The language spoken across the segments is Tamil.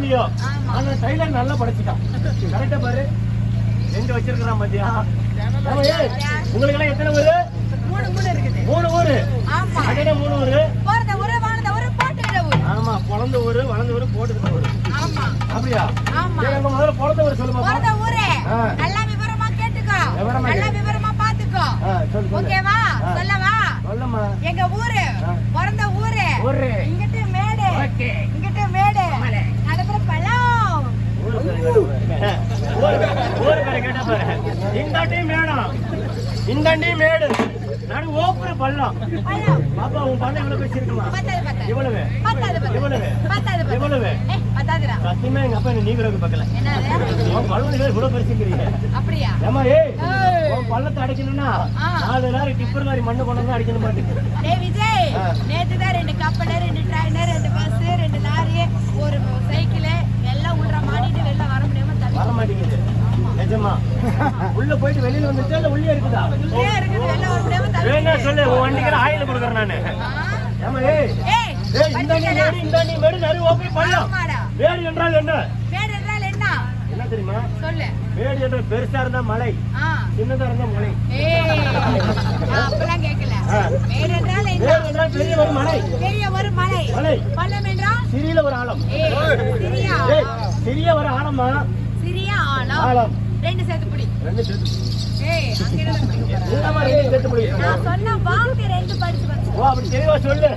ஆமா. ஆனா டைலர் நல்லா படைச்சிட்டான். கரெக்டா பாரு. ரெண்டு வச்சிருக்கிறான் பாத்தியா? ஏய், உங்களுக்கு எல்லாம் எத்தனை ஊரு? மூணு மூணு இருக்குது. மூணு ஊரு. ஆமா. அடனே மூணு ஊரு. பிறந்த ஊரு வாழ்ந்த ஊரு போட்டுக்கிற ஊரு. ஆமா பிறந்த ஊரு வளர்ந்த ஊரு போட்டுக்கிட்ட ஊரு. ஆமா. அப்படியா? ஆமா. முதல்ல பிறந்த ஊரு சொல்லு பாப்போம் பிறந்த ஊரு. நல்லா விவரமா கேட்டுக்கோ. நல்லா. விவரமா பாத்துக்கோ. ஓகேவா. சொல்லவா? சொல்லம்மா. எங்க ஊரு. பிறந்த ஊரு. ஊரு. இங்கிட்டு மேடு ஓகே. இங்கிட்டு மேடு நடுப்புற பழம் ஊரு பேரு கேட்டா பாரு. ஊரு பேரு- ஊரு பேரு கேட்டா பாரு. இந்தாண்டையும் மேடம் இந்தாண்டையும் மேடு. நடு ஓப்புற பள்ளம். பாப்பா உன் பண்ண எவ்வளவு பத்தாது இவ்வளவு இவ்வளவு இவ்வளவு சத்தியமா எங்க அப்பா நீங்கிறதுக்கு பார்க்கல. என்னது? உன் பள்ளம் இவ்வளவு பெருசுக்கிறீங்க அப்படியா? ஏமா ஏய். உன் பள்ளத்தை அடிக்கணும்னா. நாலு நேரம் டிப்பர் லாரி மண்ணு கொண்டு வந்து அடிக்கணும் பாத்துக்கு. நேத்து தான் ரெண்டு கப்பல் ரெண்டு ட்ரெயின் ரெண்டு பஸ் நிஜமா உள்ள போயிட்டு வெளியில வந்துச்சா இல்ல உள்ளே இருக்குதா? வேணா சொல்லு உன் வண்டிக்கு ஆயில் கொடுக்குறேன் நானு. ஏமா ஏய் இந்த நீ மேடு இந்த நீ மேடு ஓப்பி பள்ளம் ஆமாடா. வேடு என்றால் என்ன? மேடு என்றால் என்ன? என்ன தெரியுமா? சொல்லு. வேடு என்ற பெருசா இருந்தா மலை சின்னதா இருந்தா மலை. அப்பெல்லாம் கேட்கல. மேடு என்றால் என்ன? வேடு என்றால் பெரிய ஒரு மலை. பெரிய ஒரு மலை. மலை. பள்ளம் என்றால்? சிறியில ஒரு ஆழம். சிறியா சிறிய ஒரு ஆழமா? சிறிய ஆழம். ஆழம். ரெண்டு சேர்த்து பிடி. ரெண்டு சேர்த்து ஏய் அங்க இருந்து பிடிக்க இல்லாம ரெண்டு சேர்த்து பிடி. நான் சொன்ன வார்த்தை ரெண்டு படிச்சு ஓ அப்படி தெளிவா சொல்லு.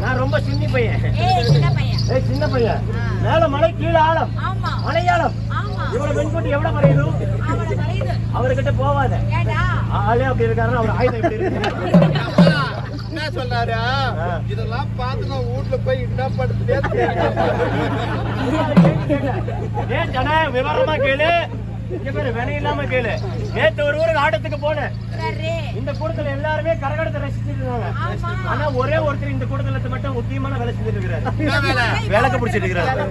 நான் ரொம்ப சின்னி பையன். ஏய் சின்ன பையன். ஏய் சின்ன பையன். ஆ. மேல மலை கீழே ஆழம். ஆமா. மலையாளம். ஆமா. இவ்வளவு பெண்குட்டி எவ்வளவு மறையுது அவர்கிட்ட போவாத. ஏடா. ஆளே அப்படி இருக்காருன்னா அவர் ஆயுதம் இப்படி இருக்கு? என்ன சொல்றாரு. இதெல்லாம் பார்த்து நான் வீட்டுல போய் என்ன படுத்துட்டே ஏன் ஜன விவரமா கேளு. வினை இல்லாம கேளு. நேத்து ஒரு ஊருக்கு ஆட்டத்துக்கு போனேன். இந்த கூட்டத்துல எல்லாருமே கரகடத்தை ரசிச்சுட்டு இருக்காங்க ஆமா. ஆனா ஒரே ஒருத்தர் இந்த கூட்டத்துல மட்டும் முக்கியமான வேலை செஞ்சுட்டு இருக்கிறாரு. என்ன வேலை? விளக்கு பிடிச்சிட்டு இருக்கிறாரு.